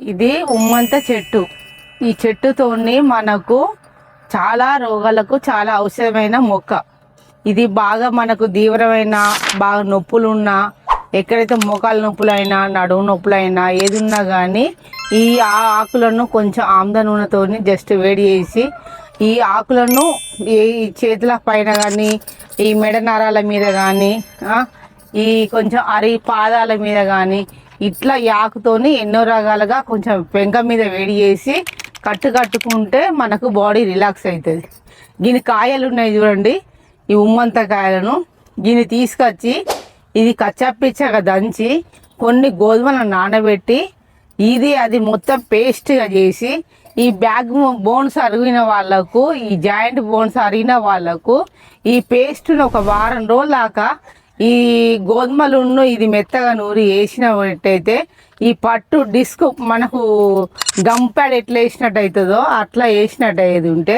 ఇది ఉమ్మంత చెట్టు. ఈ చెట్టుతోని మనకు చాలా రోగాలకు చాలా ఔషధమైన మొక్క. ఇది బాగా మనకు తీవ్రమైన బాగా నొప్పులున్నా ఎక్కడైతే మోకాల నొప్పులైనా నడుము నొప్పులైనా ఏది ఉన్నా కానీ ఈ ఆ ఆకులను కొంచెం ఆమ్ద నూనెతోని జస్ట్ వేడి చేసి ఈ ఆకులను ఈ చేతుల పైన కానీ ఈ మెడ నరాల మీద కానీ ఈ కొంచెం అరి పాదాల మీద కానీ ఇట్లా యాకుతోని ఎన్నో రకాలుగా కొంచెం పెంక మీద వేడి చేసి కట్టు కట్టుకుంటే మనకు బాడీ రిలాక్స్ అవుతుంది దీని కాయలు ఉన్నాయి చూడండి. ఈ ఉమ్మంత కాయలను దీన్ని తీసుకొచ్చి ఇది కచ్చాపిచ్చగా దంచి కొన్ని గోధుమలను నానబెట్టి ఇది అది మొత్తం పేస్ట్గా చేసి ఈ బ్యాక్ బోన్స్ అరిగిన వాళ్ళకు ఈ జాయింట్ బోన్స్ అరిగిన వాళ్ళకు ఈ పేస్ట్ను ఒక వారం రోజులాక ఈ గోధుమలున్ను ఇది మెత్తగా నూరి వేసినట్టయితే ఈ పట్టు డిస్క్ మనకు గమ్ ప్యాడ్ ఎట్లా వేసినట్టు అవుతుందో అట్లా వేసినట్టు అయ్యేది ఉంటే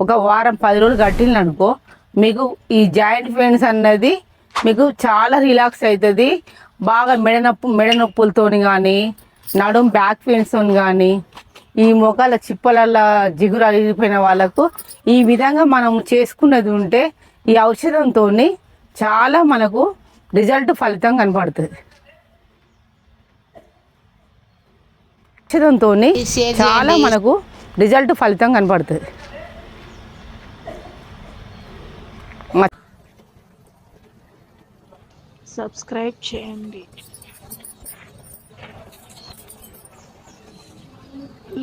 ఒక వారం పది రోజులు కట్టిన అనుకో. మీకు ఈ జాయింట్ పెయిన్స్ అన్నది మీకు చాలా రిలాక్స్ అవుతుంది. బాగా మెడ నొప్పు మెడ కానీ నడుం బ్యాక్ పెయిన్స్తో కానీ ఈ మొఖాల చిప్పలల్లో జిగురు అరిగిపోయిన వాళ్ళకు ఈ విధంగా మనం చేసుకున్నది ఉంటే ఈ ఔషధంతో చాలా మనకు రిజల్ట్ ఫలితం కనపడుతుంది. ఔషధంతో చాలా మనకు రిజల్ట్ ఫలితం కనపడుతుంది. సబ్స్క్రైబ్ చేయండి.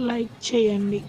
లైక్ చేయండి.